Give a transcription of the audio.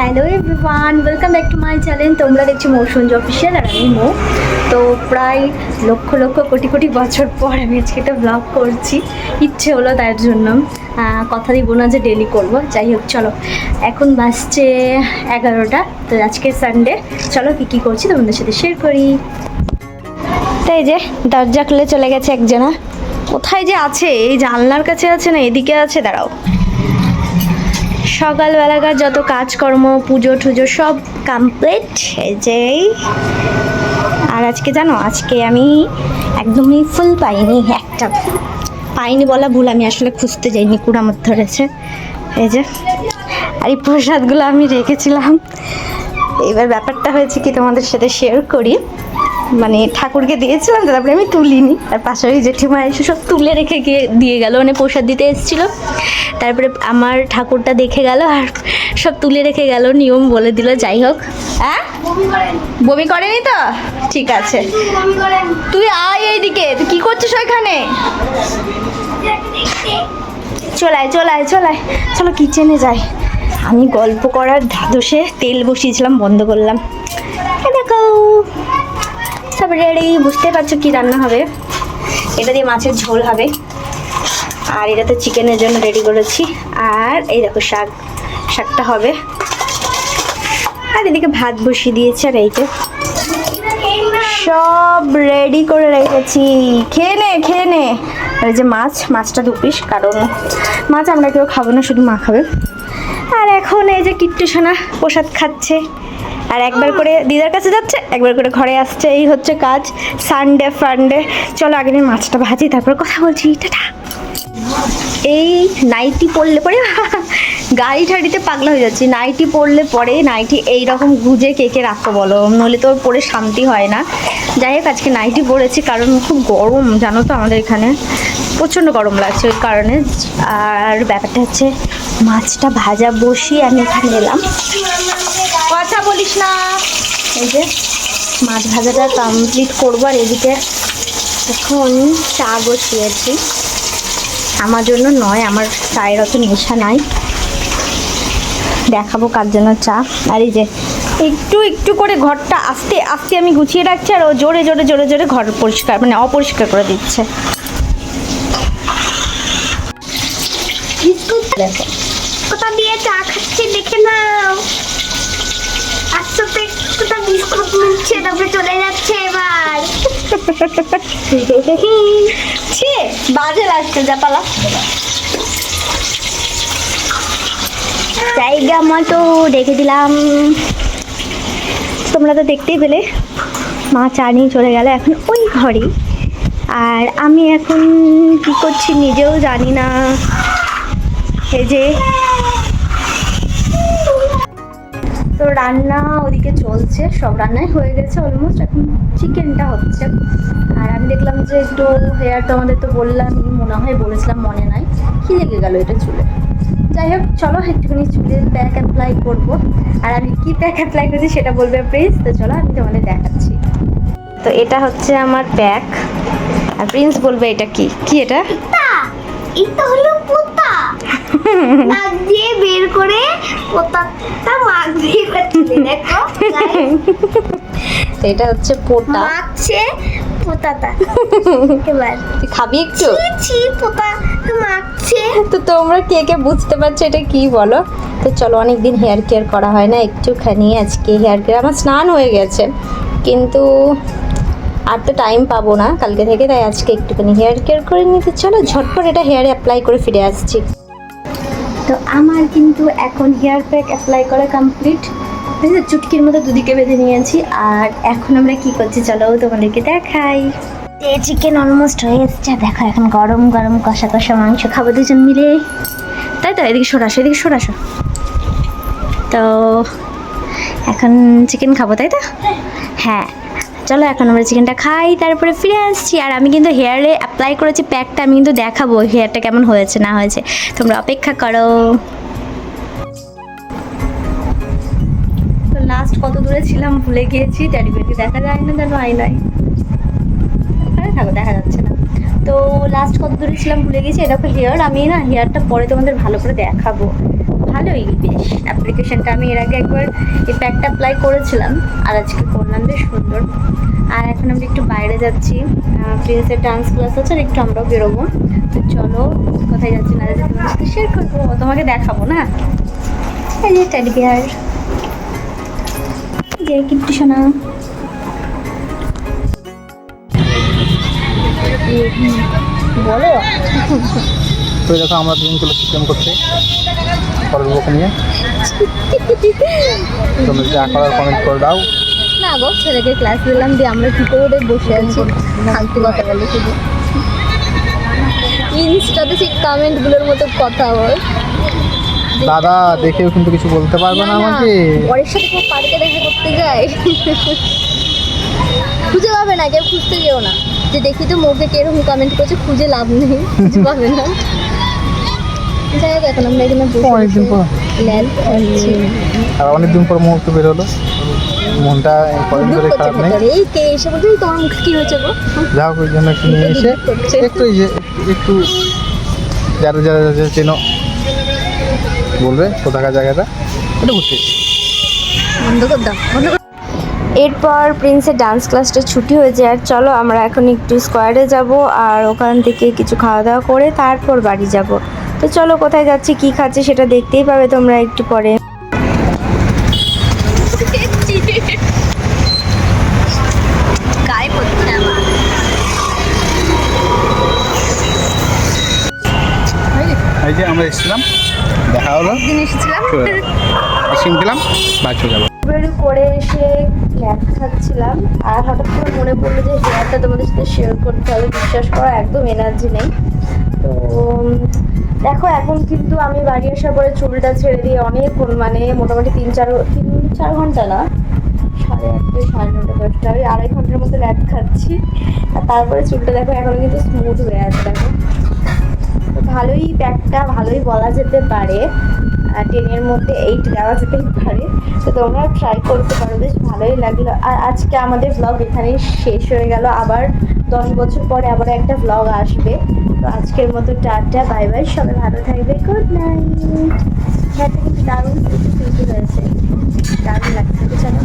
Hello everyone welcome back to my channel তোমরা দেখছ মৌসুঞ্জ official আর আমি মো। তো প্রায় লক্ষ লক্ষ কোটি কোটি বছর পর আমি আজকে একটা ব্লগ করছি। ইচ্ছে হলো তার জন্য। কথা দিব না যে ডেলি করব। যাই হোক, চলো। এখন বাজছে এগারোটা। তো আজকে সানডে চলো কী কী করছি তোমাদের সাথে শেয়ার করি। তাই যে, দরজা খুলে চলে গেছে একজনা। কোথায় যে আছে? এই জানলার কাছে আছে না? এদিকে আছে? দাঁড়াও। সকালবেলাকার যত কাজকর্ম, পুজো টুজো সব কমপ্লিট এই যে আর আজকে জানো, আজকে আমি একদমই ফুল পাইনি, একটা পাইনি বলা ভুল, আমি আসলে খুঁজতে যাইনি কুড়ামত ধরেছে। এই যে, আর এই প্রসাদগুলো আমি রেখেছিলাম। এবার ব্যাপারটা হয়েছে কি, তোমাদের সাথে শেয়ার করি। মানে ঠাকুরকে দিয়েছিলাম তো তারপরে আমি তুলিনি। আর পাশের ওই জেঠিমা এসে সব তুলে রেখে গিয়ে দিয়ে গেল মানে প্রসাদ দিতে এসেছিল। তারপরে আমার ঠাকুরটা দেখে গেল আর সব তুলে রেখে গেল নিয়ম বলে দিল যাই হোক। হ্যাঁ? বমি করেনি। তো? ঠিক আছে। তুই আয় এইদিকে তুই কি করছিস ওইখানে? চলায় চলায় চলায় চলো কিচেনে যাই। আমি গল্প করার ধাদসে তেল বসিয়েছিলাম বন্ধ করলাম। দেখো। সব রেডি বুঝতে পারছ কি রান্না হবে। এটা দিয়ে মাছের ঝোল হবে। আর এটা তো চিকেনের জন্য রেডি করেছি। আর এই দেখো শাক, শাকটা হবে। আর এদিকে ভাত বসিয়ে দিয়েছে আর এই যে সব রেডি করে রেখেছি। খেয়ে নে খেয়ে নে। আর যে মাছ, মাছটা দু পিস, কারণ মাছ আমরা কেউ খাব না, শুধু মা খাবে। আর এখন এই যে কিট্টু সোনা প্রসাদ খাচ্ছে। আর একবার করে দিদার কাছে যাচ্ছে, একবার করে ঘরে আসছে। এই হচ্ছে কাজ সানডে ফান্ডে চলো আগে মাছটা ভাজি, তারপর কথা বলছি। টাটা। এই নাইটি পরলে পরে গাড়ি ঠাড়িতে পাগলা হয়ে যাচ্ছি। নাইটি পরলে পরে নাইটি এই রকম গুজে কে কে রাখো বলো? নইলে তো পরে শান্তি হয় না। যাই হোক, আজকে নাইটি পরেছি কারণ খুব গরম, জানো তো আমাদের এখানে। প্রচণ্ড গরম লাগছে ওই কারণে। আর ব্যাপারটা হচ্ছে মাছটা ভাজা বসিয়ে আমি এখানে এলাম। কথা বলিস না। এই যে মাছ ভাজাটা কমপ্লিট করব আর এদিকে এখন চা বসিয়েছি। আমার জন্য নয় আমার চায়ের অত নেশা নাই। দেখাবো কার জন্য চা। আর এই যে একটু একটু করে ঘরটা আস্তে আস্তে আমি গুছিয়ে রাখছি আর ও জোরে জোরে জোরে জোরে ঘর পরিষ্কার মানে অপরিষ্কার করে দিচ্ছে। দেখো। কোথা দিয়ে চা খাচ্ছে, দেখে নাও। একসাথে কোথা বিস্কুট নিচ্ছে তারপরে চলে যাচ্ছে এবার। ছি, বাজে লাগছে যা, পালা। জায়গা মতো রেখে দিলাম। তোমরা তো দেখতেই পেলে, মা চা নিয়ে চলে গেল এখন ওই ঘরে। আর আমি এখন কি করছি নিজেও জানি না। এই যে তো রান্না ওদিকে চলছে, সব রান্নাই হয়ে গেছে অলমোস্ট এখন চিকেনটা হচ্ছে। আর আমি দেখলাম যে একটু হেয়ার তো আমাদের তো বললাম মনে হয় বলেছিলাম, মনে নাই। কি লেগে গেল এটা চুলে? যাই হোক, চলো একটুখানি চুলের প্যাক অ্যাপ্লাই করব। আর আমি কি প্যাক অ্যাপ্লাই করছি সেটা বলবে প্লিজ তো চলো, আমি তোমাদের দেখাচ্ছি। তো এটা হচ্ছে আমার প্যাক আর প্রিন্স বলবে এটা কি? কি এটা? এটা হলো নাক দিয়ে বের করে পোতাটা মাখ দিয়ে করছিলে দেখো এটা হচ্ছে পোটা মাখছে পোতাটা। এবার খাবি একটু? ছি ছি পোতা মাখছে তো তোমরা কে কে বুঝতে পারছ এটা কি বলো? তো চলো অনেক দিন হেয়ার কেয়ার করা হয় না একটুখানি আজকে হেয়ার কেয়ার আমার স্নান হয়ে গেছে কিন্তু আর তো টাইম পাবো না কালকে থেকে তাই আজকে একটুখানি হেয়ার কেয়ার করে নিতে। চলো ঝটপট এটা হেয়ারে অ্যাপ্লাই করে ফিরে আসছি। তো আমার কিন্তু এখন হেয়ার প্যাক অ্যাপ্লাই করা কমপ্লিট চুটকির মতো দুদিকে বেঁধে নিয়েছি আর এখন আমরা কি করছি চলো তোমাদেরকে দেখাই। যে চিকেন অলমোস্ট হয়ে এসছে দেখো এখন গরম গরম কষা কষা মাংস খাব দুজন মিলে। তাই তো এদিকে সরাসো এদিকে সরাসো তো এখন চিকেন খাব তাই তো? হ্যাঁ চলো, এখন আমরা চিকেনটা খাই, তারপরে ফিরে আসছি। আর আমি কিন্তু হেয়ারে অ্যাপ্লাই করেছি প্যাকটা, আমি কিন্তু দেখাবো হেয়ারটা কেমন হয়েছে, না হয়েছে। তোমরা অপেক্ষা করো। তো লাস্ট কত দূরে ছিলাম ভুলে গিয়েছি ড্যাডি বেটি দেখা যায় না যেন আইনাই ওখানে থাকো, দেখা যাচ্ছে না। তো লাস্ট কত দূরে ছিলাম ভুলে গেছি এরকম হেয়ার, আমি না হেয়ারটা পরে তোমাদের ভালো করে দেখাবো। ভালোই, বেশ। অ্যাপ্লিকেশনটা আমি এর আগে একবার এই প্যাকটা অ্যাপ্লাই করেছিলাম, আর আজকে করলাম বেশ সুন্দর। আর এখন আমরা একটু বাইরে যাচ্ছি। প্রিন্সের ডান্স ক্লাস আছে, আর একটু আমরাও বেরোবো। তো চলো, কোথায় যাচ্ছি না যাচ্ছি তোমার সাথে শেয়ার করব, তোমাকে দেখাবো, না? এই যে টেডি বিয়ার যে কিট্টু সোনা। বলো তো দেখো, আমরা দুজন চলে সিস্টেম করতে বউকে নিয়ে। তোমরা যা করার কমেন্ট করে দাও। না গো ছেলেকে ক্লাস দিলাম দিয়ে আমরা কি করে বসে আছি? ফালতু কথা বলে শুধু। ইনস্টাতে সেই কমেন্টগুলোর মতো কথা বল। দাদা দেখেও কিন্তু কিছু বলতে পারবে না আমাকে। পরের সাথে কেউ পার্কে দেখা করতে যায়। খুঁজে পাবে না কেউ খুঁজতে যেও না। যে দেখি তো মুখে কীরকম কমেন্ট করছে খুঁজে লাভ নেই খুঁজে পাবে না। যাই হোক এখন আমরা এখানে বসে অনেকদিন পর। ল্যাল আর অনেকদিন পর মুখ একটু বেরোলো মনটা কদিন ধরে খারাপ নেই। এই কে এসে বলছে তোমার মুখে কি হয়েছে গো? যা হোক ওই জন্য একটু নিয়ে এসে একটু এই যে একটু যারা যারা যারা চেনো বলবে কোথাকার জায়গাটা এটা ঘুরতে বন্ধ কর দাও বন্ধ এরপর প্রিন্সের ডান্স ক্লাসটা ছুটি হয়ে যায়। আর চলো আমরা এখন একটু স্কোয়ারে যাব। আর ওখান থেকে কিছু খাওয়া দাওয়া করে তারপর বাড়ি যাব। তো চলো কোথায় যাচ্ছি কি খাচ্ছি সেটা দেখতেই পাবে তোমরা একটু পরে। গায়ে পড়ছে আমার এই যে আমরা এসেছিলাম দেখা হলো। এসেছিলাম। সিম দিলাম বাড়ি চলে যাব। করে এসে ল্যাপ খাচ্ছিলাম আর হঠাৎ করে মনে পড়ল যে হেয়ারটা তোমাদের সাথে শেয়ার করতে হবে বিশ্বাস করা একদম এনার্জি নেই। তো দেখো, এখন কিন্তু আমি বাড়ি আসার পরে চুলটা ছেড়ে দিয়ে অনেক মানে মোটামুটি তিন চার তিন চার ঘণ্টা না, সাড়ে আটটা, সাড়ে নটা, দশটা, ওই আড়াই ঘণ্টার মতো ল্যাপ খাচ্ছি। আর তারপরে চুলটা দেখো, এখনও কিন্তু স্মুথ হয়ে আছে, দেখো। ভালোই প্যাকটা ভালোই বলা যেতে পারে। টেনের মধ্যে এইট দেওয়া যেতেই পারে। তো তোমরা ট্রাই করতে পারো, বেশ ভালোই লাগল। আর আজকে আমাদের ব্লগ এখানেই শেষ হয়ে গেল। আবার দশ বছর পরে আবার একটা ব্লগ আসবে। তো আজকের মতো টাটা বাই বাই সবাই ভালো থাকবে। গুড নাইট হ্যাঁ কিন্তু দারুণ কিন্তু হয়েছে। দারুণ লাগছে চলো